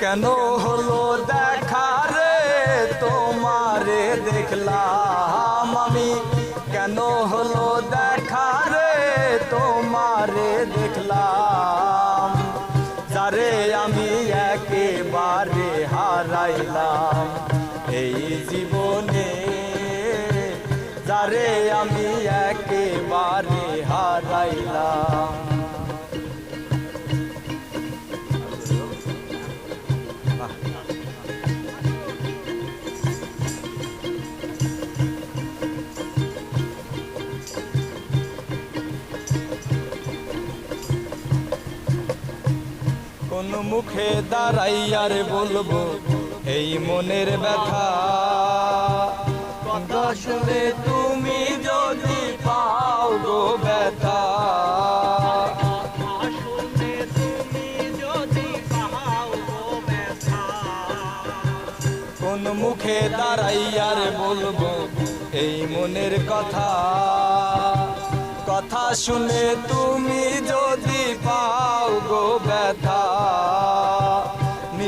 কেন হলো দেখা রে? তোমারে দেখলাম আমি। কেন হলো দেখা রে? তোমারে দেখলাম। যারে আমি একেবারে হারাইলাম এই জীবনে। যারে আমি একেবারে হারাইলাম। মুখে দাঁড়াইয়ার বলব এই মনের ব্যথা। কথা শুনে তুমি যদি পাও গো ব্যথা। কোন মুখে দাঁড়াইয়ার বলব এই মনের কথা। কথা শুনে তুমি যদি পাও গো ব্যথা।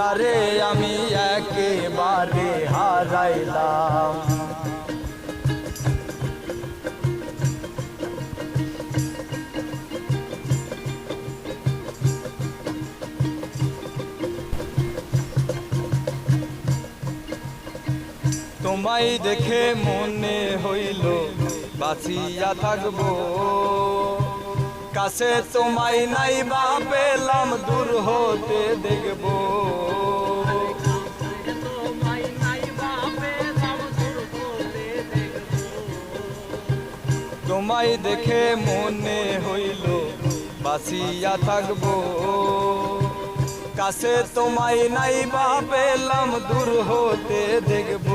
যারে আমি একেবারে হারাইলাম। তোমায় দেখে মনে হইল, বাঁচিয়া থাকব। কাছে তোমায় নাই বা পেলাম, দূর হতে দেখব। তোমায় দেখে মনে হইল, বাঁচিয়া থাকব। কাছে তোমায় নাই বা পেলাম, দূর হতে দেখব।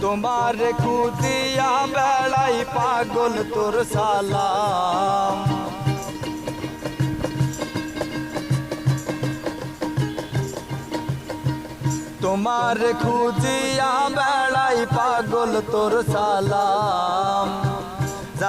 তোমার খুদিয়া বেড়াই পাগল তোর সালাম। তোমার খুঁজিয়া বেড়াই পাগল তোর সালাম।